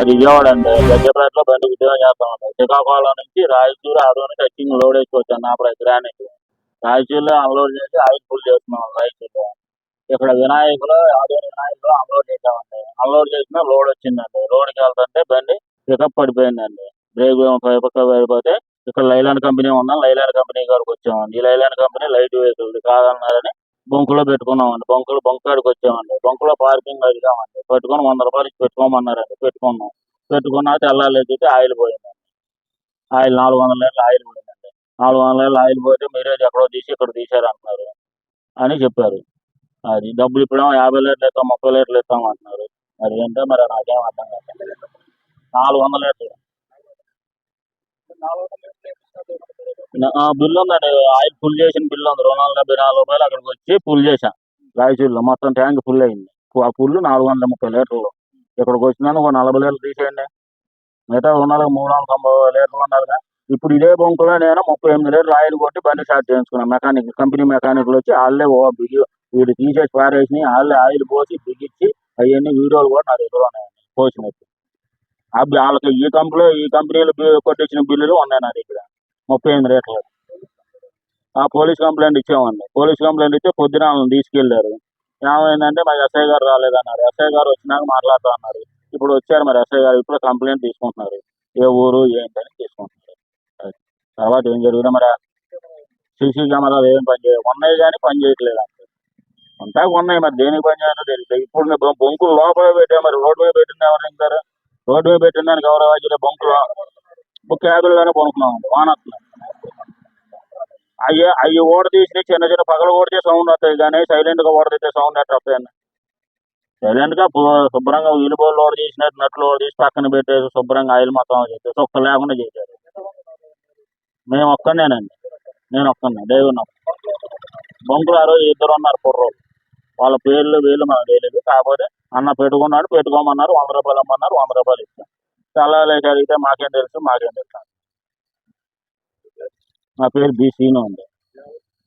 అది విజయవాడ అండి. గడ్డపేటలో బండి ఉద్యోగం చేస్తామండి శ్రీకాకుళం నుంచి రాయచూరు ఆదోని కచ్చింగ్ లోడ్ వేసుకొచ్చాను నా గ్రానైట్ రాయచూరులో అన్లోడ్ చేసి ఆయిల్ ఫుల్ చేస్తున్నాం రాయచూరులో. ఇక్కడ వినాయకులు ఆదోని వినాయకులు అన్లోడ్ చేసామండి అన్లోడ్ చేసిన లోడ్ వచ్చిందండి. లోడ్కి వెళ్తుంటే బండి పికప్ పడిపోయిందండి. బ్రేక్ పికప్ పడిపోతే ఇక్కడ లైలాండ్ కంపెనీ ఉన్నాం. లైలాండ్ కంపెనీ కాడికి వచ్చామండి. ఈ లైలాండ్ కంపెనీ లైట్ వెహికల్ కాదన్నారని బొంకులో పెట్టుకున్నామండి. బొంకులు బొంకు కాడికి వచ్చామండి. బొంకులో పార్కింగ్ అడిగామండి. పెట్టుకొని వంద రూపాయలు ఇచ్చి పెట్టుకోమన్నారండి. పెట్టుకున్నాం. పెట్టుకున్నాక తెల్లారి ఆయిల్ పోయిందండి. ఆయిల్ నాలుగు వందల లీటర్లు ఆయిల్ పోయిందండి. నాలుగు వందల లీటర్లు ఆయిల్ పోతే మీరే ఎక్కడో తీసి ఇక్కడ తీశారు అంటున్నారు అని చెప్పారు. అది డబ్బులు ఇప్పుడేమో యాభై లీటర్లు ఇస్తాం ముప్పై లీటర్లు ఇస్తాం అంటున్నారు. మరి ఏంటో మరి నాకేం అర్థం కాదు నాలుగు వందల లీటర్లు. ఆ, బిల్లు ఉందండి. ఆయిల్ ఫుల్ చేసిన బిల్లు ఉంది. రెండు వందల డెబ్బై నాలుగు రూపాయలు అక్కడికి వచ్చి ఫుల్ చేశాను రాయచూరులో మొత్తం ట్యాంక్ ఫుల్ అయింది. ఆ ఫుల్ నాలుగు వందల ముప్పై లీటర్లు. ఇక్కడికి వచ్చినాను ఒక నలభై లీటర్లు తీసేయండి. మిగతా రుణాలు మూడు వందల తొంభై లీటర్లు ఉన్నారుగా ఇప్పుడు ఇదే బొంకులో నేను ముప్పై ఎనిమిది లీటర్లు ఆయిల్ కొట్టి బండి స్టార్ట్ చేయించుకున్నాను మెకానిక్ కంపెనీ మెకానిక్లు వచ్చి వాళ్ళే ఓ బిగి వీడు తీసేసి పారేసి వాళ్ళే ఆయిల్ పోసి బిగించి అవన్నీ వీడియోలు కూడా నా దగ్గర ఉన్నాయండి పోసినట్టు. అవి వాళ్ళకి ఈ కంపెనీ ఈ కంపెనీలు కొట్టించిన బిల్లులు ఉన్నాయి నా దగ్గర. ముప్పై ఎనిమిది రేట్లు. ఆ పోలీస్ కంప్లైంట్ ఇచ్చామండి పోలీస్ కంప్లైంట్ ఇస్తే పొద్దున వాళ్ళని తీసుకెళ్ళారు ఏమైందంటే మరి ఎస్ఐ గారు రాలేదన్నారు. ఎస్ఐ గారు వచ్చినాక మాట్లాడుతూ అన్నారు. ఇప్పుడు వచ్చారు మరి ఎస్ఐ గారు. ఇప్పుడు కంప్లైంట్ తీసుకుంటున్నారు. ఏ ఊరు ఏంటని తీసుకుంటున్నారు. తర్వాత ఏం జరుగుతుందో మరి సీసీ కెమెరాలు ఏం పని చేయ ఉన్నాయి కానీ పని చేయట్లేదు అంతే. అంతా ఉన్నాయి. మరి దేనికి పని చేయాలో తెలియదు ఇప్పుడు బొంకులు లోపల పెట్టా మరి. రోడ్డు మీద పెట్టింది ఎవరు రోడ్డు పెట్టిన దానికి ఎవరు వాజిలో బొంకులు క్యాబిల్లోనే కొనుక్కున్నాం. వాన వస్తుంది. అయ్యి అవి ఓడ తీసి చిన్న చిన్న పగల ఓడితే సౌండ్ వస్తాయి కానీ సైలెంట్గా సౌండ్ ఎట్లా వస్తాయండి సైలెంట్ శుభ్రంగా వీలు బోల్ లోడ్ చేసినట్టు నట్లు లోడ్ చేసి పక్కన పెట్టేసి శుభ్రంగా ఆయిల్ మొత్తం చేసేసి ఒక్క లేకుండా చేశారు. మేము ఒక్కనేనండి నేను ఒక్కనే డ్రైవర్ బొంకులు ఆ రోజు ఇద్దరు ఉన్నారు కుర్రోళ్ళు. వాళ్ళ పేర్లు వీళ్ళు మాకు తెలియదు. కాకపోతే అన్న పెట్టుకున్నాడు పెట్టుకోమన్నారు వంద రూపాయలు అమ్మన్నారు వంద రూపాయలు ఇస్తాం తెల్లాలేసి అడిగితే మాకేం తెలుసు మాకేం తెలుసు నా పేరు బి సీను అండి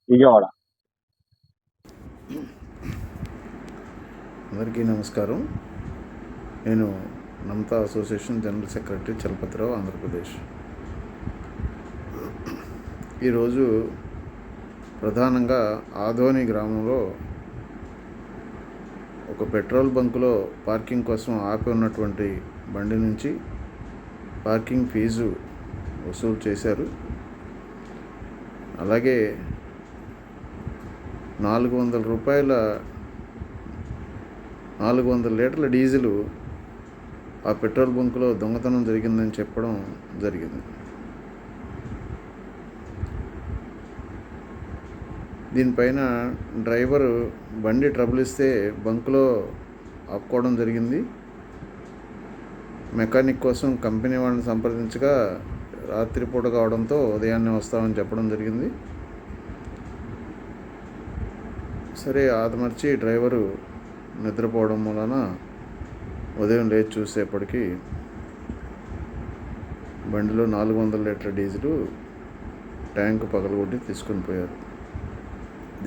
విజయవాడ. అందరికీ నమస్కారం. నేను నమతా association general secretary Chalapathirao Andhra Pradesh. ఈరోజు ప్రధానంగా ఆదోని గ్రామంలో ఒక పెట్రోల్ బంకులో పార్కింగ్ కోసం ఆపి ఉన్నటువంటి బండి నుంచి పార్కింగ్ ఫీజు వసూలు చేశారు. అలాగే నాలుగు వందల రూపాయల నాలుగు వందల లీటర్ల డీజిల్ ఆ పెట్రోల్ బంకులో దొంగతనం జరిగిందని చెప్పడం జరిగింది. దీనిపైన డ్రైవరు బండి ట్రబుల్ ఇస్తే బంకులో ఆపుకోవడం జరిగింది. మెకానిక్ కోసం కంపెనీ వాళ్ళని సంప్రదించగా రాత్రిపూట కావడంతో ఉదయాన్నే వస్తామని చెప్పడం జరిగింది. సరే ఆదమర్చి డ్రైవరు నిద్రపోవడం వలన ఉదయం లేచి చూసేపటికి బండిలో నాలుగు వందల లీటర్ డీజిల్ ట్యాంకు పగలగొట్టి తీసుకొని పోయారు.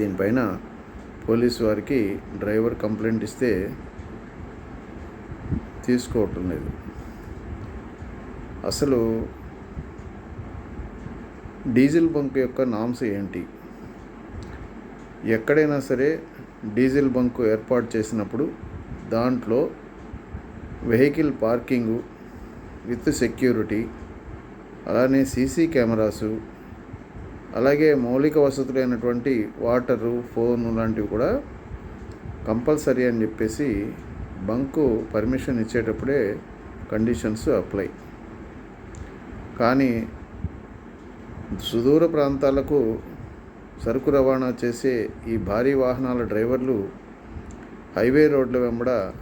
దీనిపైన పోలీస్ వారికి డ్రైవర్ కంప్లైంట్ ఇస్తే తీసుకోవటం లేదు. అసలు డీజిల్ బంక్ యొక్క నామ్స్ ఏంటి? ఎక్కడైనా సరే డీజిల్ బంకు ఏర్పాటు చేసినప్పుడు దాంట్లో వెహికల్ పార్కింగు విత్ సెక్యూరిటీ అలానే సీసీ కెమెరాసు అలాగే మౌలిక వసతులైనటువంటి వాటరు ఫోన్ లాంటివి కూడా కంపల్సరీ అని చెప్పేసి బంకు పర్మిషన్ ఇచ్చేటప్పుడే కండిషన్స్ అప్లై. కానీ సుదూర ప్రాంతాలకు సరుకు రవాణా చేసే ఈ భారీ వాహనాల డ్రైవర్లు హైవే రోడ్ల వెంబడ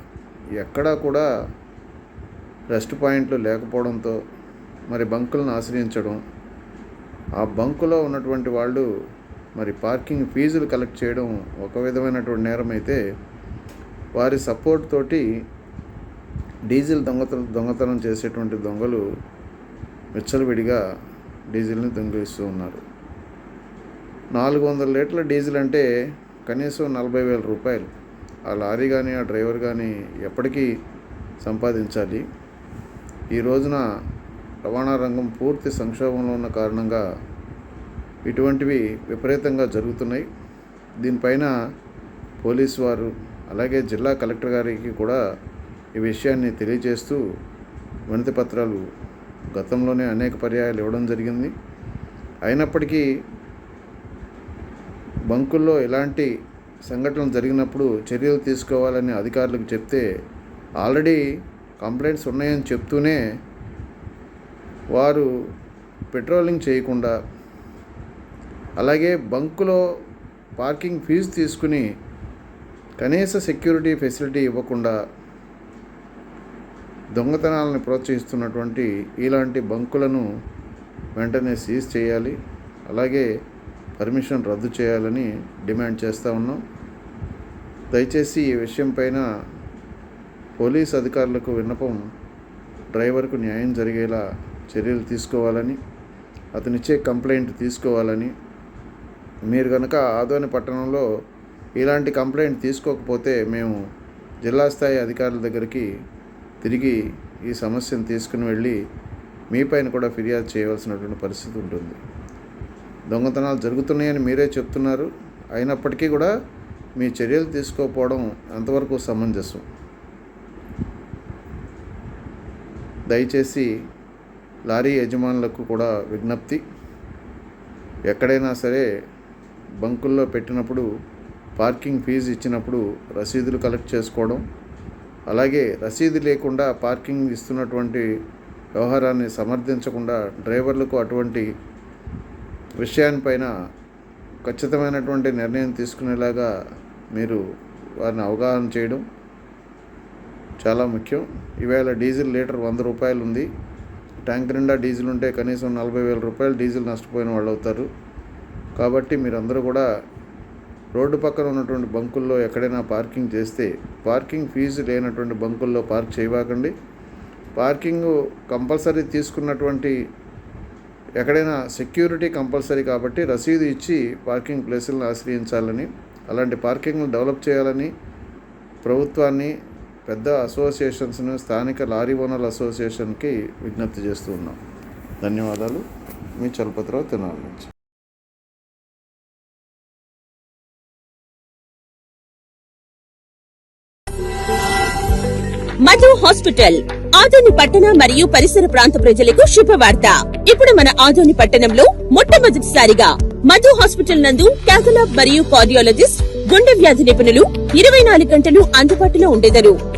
ఎక్కడా కూడా రెస్ట్ పాయింట్లు లేకపోవడంతో మరి బంకులను ఆశ్రయించడం ఆ బంకులో ఉన్నటువంటి వాళ్ళు మరి పార్కింగ్ ఫీజులు కలెక్ట్ చేయడం ఒక విధమైనటువంటి నేరం అయితే వారి సపోర్ట్ తోటి డీజిల్ దొంగతనం దొంగతనం చేసేటువంటి దొంగలు విచ్చలవిడిగా డీజిల్ని దొంగిలిస్తూ ఉన్నారు. నాలుగు వందల లీటర్ల డీజిల్ అంటే కనీసం నలభై వేల రూపాయలు. ఆ లారీ కానీ ఆ డ్రైవర్ కానీ ఎప్పటికీ సంపాదించాలి. ఈ రోజున రవాణా రంగం పూర్తి సంక్షోభంలో ఉన్న కారణంగా ఇటువంటివి విపరీతంగా జరుగుతున్నాయి. దీనిపైన పోలీస్ వారు అలాగే జిల్లా కలెక్టర్ గారికి కూడా ఈ విషయాన్ని తెలియజేస్తూ వినతి పత్రాలు గతంలోనే అనేక పర్యాయాలు ఇవ్వడం జరిగింది. అయినప్పటికీ బంకుల్లో ఇలాంటి సంఘటనలు జరిగినప్పుడు చర్యలు తీసుకోవాలని అధికారులకు చెప్తే ఆల్రెడీ కంప్లైంట్స్ ఉన్నాయని చెప్తూనే వారు పెట్రోలింగ్ చేయకుండా అలాగే బంకులో పార్కింగ్ ఫీజు తీసుకుని కనీస సెక్యూరిటీ ఫెసిలిటీ ఇవ్వకుండా దొంగతనాలను ప్రోత్సహిస్తున్నటువంటి ఇలాంటి బంకులను వెంటనే సీజ్ చేయాలి. అలాగే పర్మిషన్ రద్దు చేయాలని డిమాండ్ చేస్తూ ఉన్నాం. దయచేసి ఈ విషయం పైన పోలీస్ అధికారులకు విన్నపం డ్రైవర్కు న్యాయం జరిగేలా చర్యలు తీసుకోవాలని అతనిచ్చే కంప్లైంట్ తీసుకోవాలని. మీరు కనుక ఆదోని పట్టణంలో ఇలాంటి కంప్లైంట్ తీసుకోకపోతే మేము జిల్లా స్థాయి అధికారుల దగ్గరికి తిరిగి ఈ సమస్యను తీసుకుని వెళ్ళి మీపైన కూడా ఫిర్యాదు చేయవలసినటువంటి పరిస్థితి ఉంటుంది. దొంగతనాలు జరుగుతున్నాయని మీరే చెప్తున్నారు. అయినప్పటికీ కూడా మీ చర్యలు తీసుకోకపోవడం ఎంతవరకు సమంజసం. దయచేసి లారీ యజమానులకు కూడా విజ్ఞప్తి. ఎక్కడైనా సరే బంకుల్లో పెట్టినప్పుడు పార్కింగ్ ఫీజు ఇచ్చినప్పుడు రసీదులు కలెక్ట్ చేసుకోవడం అలాగే రసీదు లేకుండా పార్కింగ్ ఇస్తున్నటువంటి వ్యవహారాన్ని సమర్థించకుండా డ్రైవర్లకు అటువంటి విషయాన్నిపైన ఖచ్చితమైనటువంటి నిర్ణయం తీసుకునేలాగా మీరు వారిని అవగాహన చేయడం చాలా ముఖ్యం. ఈవేళ డీజిల్ లీటర్ వంద రూపాయలు ఉంది ట్యాంక్ నిండా డీజిల్ ఉంటే కనీసం నలభై వేల రూపాయలు డీజిల్ నష్టపోయిన వాళ్ళు అవుతారు. కాబట్టి మీరందరూ కూడా రోడ్డు పక్కన ఉన్నటువంటి బంకుల్లో ఎక్కడైనా పార్కింగ్ చేస్తే పార్కింగ్ ఫీజు లేనటువంటి బంకుల్లో పార్క్ చేయవాకండి పార్కింగ్ కంపల్సరీ తీసుకున్నటువంటి ఎక్కడైనా సెక్యూరిటీ కంపల్సరీ కాబట్టి రసీదు ఇచ్చి పార్కింగ్ ప్లేసులను ఆశ్రయించాలని అలాంటి పార్కింగ్ను డెవలప్ చేయాలని ప్రభుత్వాన్ని పెద్ద అసోసియేషన్స్ను స్థానిక లారీ ఓనర్ల అసోసియేషన్కి విజ్ఞప్తి చేస్తూ ఉన్నాం. ధన్యవాదాలు. మీ చలపతిరావు తినాలి నుంచి. మధు హాస్పిటల్ ఆదోని పట్టణ మరియు పరిసర ప్రాంత ప్రజలకు శుభవార్త. ఇప్పుడు మన ఆదోని పట్టణంలో మొట్టమొదటిసారిగా మధు హాస్పిటల్ నందు క్యాథలాబ్ మరియు కార్డియాలజిస్ట్ గుండె వ్యాధి నిపుణులు ఇరవై నాలుగు గంటలు అందుబాటులో ఉండేదారు.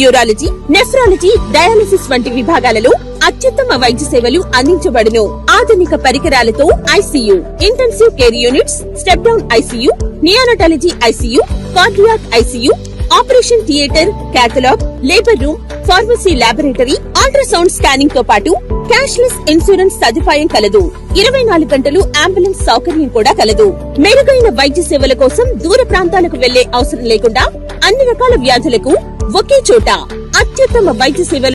urology nephrology dialysis వంటి విభాగాలలో అత్యుత్తమ వైద్య సేవలు అందించబడును. ఆధునిక పరికరాలతో ICU intensive care units step down ICU neonatology ICU cardiac ICU operation theatre cath lab labour room pharmacy laboratory ultrasound స్కానింగ్తో పాటు క్యాష్లెస్ ఇన్సూరెన్స్ సదుపాయం కలదు. ఇరవై నాలుగు గంటలు అంబులెన్స్ సౌకర్యం కూడా కలదు. మెరుగైన వైద్య సేవల కోసం దూర ప్రాంతాలకు వెళ్ళే అవసరం లేకుండా అన్ని రకాల వ్యాధులకు ఒకే చోట అత్యుత్తమ వైద్య సేవలు